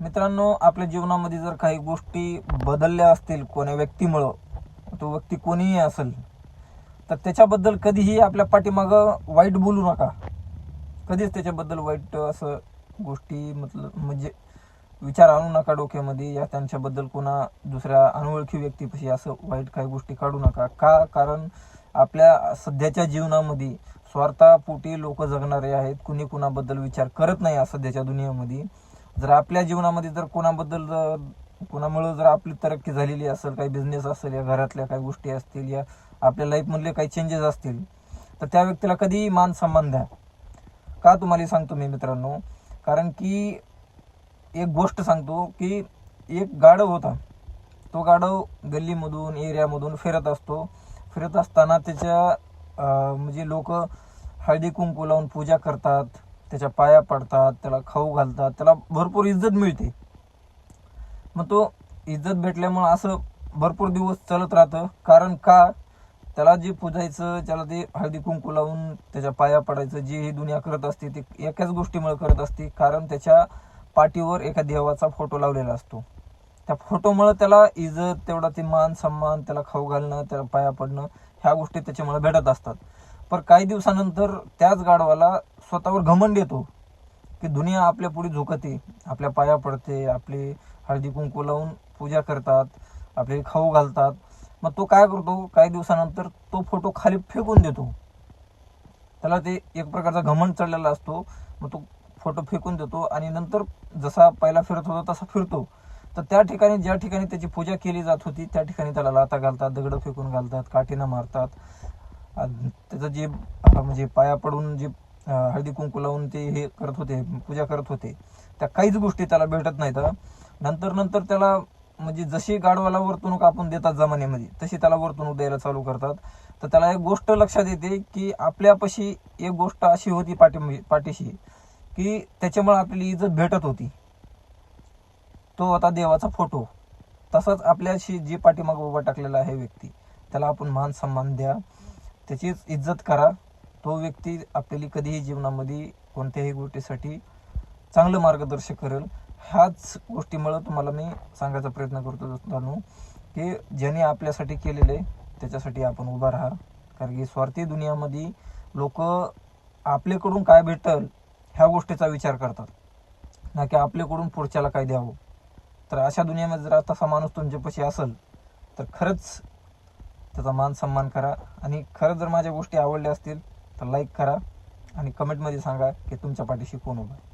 मित्रांनो आपल्या जीवनामध्ये जर काही गोष्टी बदलल्या असतील कोण्या व्यक्तीमुळं तो व्यक्ती कोणीही असेल तर त्याच्याबद्दल कधीही आपल्या पाठीमागं वाईट बोलू नका. कधीच त्याच्याबद्दल वाईट असं गोष्टी मतलब म्हणजे विचार आणू नका डोक्यामध्ये या त्यांच्याबद्दल कोणा दुसऱ्या अनोळखी व्यक्तीपाशी असं वाईट काही गोष्टी काढू नका. का? कारण आपल्या सध्याच्या जीवनामध्ये स्वार्थापोटी लोक जगणारे आहेत कुणी कुणाबद्दल विचार करत नाही सध्याच्या दुनियेमध्ये. जर आपल्या जीवनामध्ये जर कोणाबद्दल जर कोणामुळे जर आपली तरक्की झालेली असेल काही बिझनेस असेल या घरातल्या काही गोष्टी असतील या आपल्या लाईफमधले काही चेंजेस असतील तर त्या व्यक्तीला कधीही मान सन्मान द्या. का तुम्हाला सांगतो मी मित्रांनो? कारण की एक गोष्ट सांगतो की एक गाढव होता. तो गाढव गल्लीमधून एरियामधून फिरत असतो. फिरत असताना त्याच्या म्हणजे लोक हळदी कुंकू लावून पूजा करतात. त्याच्या पाया पडतात त्याला खाऊ घालतात त्याला भरपूर इज्जत मिळते. मग तो इज्जत भेटल्यामुळं असं भरपूर दिवस चालत राहतं. कारण का? त्याला जे पूजायचं त्याला ते हळदी कुंकू लावून त्याच्या पाया पडायचं जे ही दुनिया करत असते ते एकाच गोष्टीमुळे करत असते. कारण त्याच्या पाठीवर एका देवाचा फोटो लावलेला असतो. त्या फोटोमुळं त्याला इज्जत तेवढा ते मान सन्मान त्याला खाऊ घालणं त्याला पाया पडणं ह्या गोष्टी त्याच्यामुळे भेटत असतात. पण काही दिवसानंतर त्याच गाढवाला स्वतःवर घमंड येतो की दुनिया आपल्या पुढे झुकते आपल्या पाया पडते आपले हळदी कुंकू लावून पूजा करतात आपले खाऊ घालतात. मग तो काय करतो? काही दिवसानंतर तो फोटो खाली फेकून देतो. त्याला ते एक प्रकारचा घमंड चढलेला असतो. मग तो फोटो फेकून देतो आणि नंतर जसा पहिला फिरत होता तसा फिरतो. तर त्या ठिकाणी ज्या ठिकाणी त्याची पूजा केली जात होती त्या ठिकाणी त्याला लाता घालतात दगडं फेकून घालतात काठीनं मारतात. त्याचं जे म्हणजे पाया पडून जे हळदी कुंकू लावून ते हे करत होते पूजा करत होते त्या काहीच गोष्टी त्याला भेटत नाहीत. नंतर नंतर त्याला म्हणजे जशी गाढवाला वर्तणूक आपण देतात जमान्यामध्ये तशी त्याला वर्तणूक द्यायला चालू करतात. तर त्याला एक गोष्ट लक्षात येते की आपल्यापाशी एक गोष्ट अशी होती पाठी म्हणजे पाठीशी की त्याच्यामुळे आपली इज्जत भेटत होती. तो आता देवाचा फोटो. तसाच आपल्याशी जे पाठीमागं उभा टाकलेला आहे व्यक्ती त्याला आपण मान सन्मान द्या. त्याचीच इज्जत करा. तो व्यक्ती आपल्याला कधीही जीवनामध्ये कोणत्याही गोष्टीसाठी चांगलं मार्गदर्शक करेल. ह्याच गोष्टीमुळं तुम्हाला मी सांगायचा प्रयत्न करतो मित्रांनो की ज्याने आपल्यासाठी केलेलं आहे त्याच्यासाठी आपण उभा राहा. कारण की स्वार्थी दुनियामध्ये लोक आपल्याकडून काय भेटल ह्या गोष्टीचा विचार करतात. ना की आपल्याकडून पुढच्याला काय द्यावं. तर अशा दुनियामध्ये जर तसा माणूस तुमच्यापाशी असेल तर खरंच त्याचा मान सन्मान करा. आणि खरंच जर माझ्या गोष्टी आवडल्या असतील तर लाईक करा. आणि कमेंटमध्ये सांगा की तुमच्या पाठीशी कोण उभा आहे.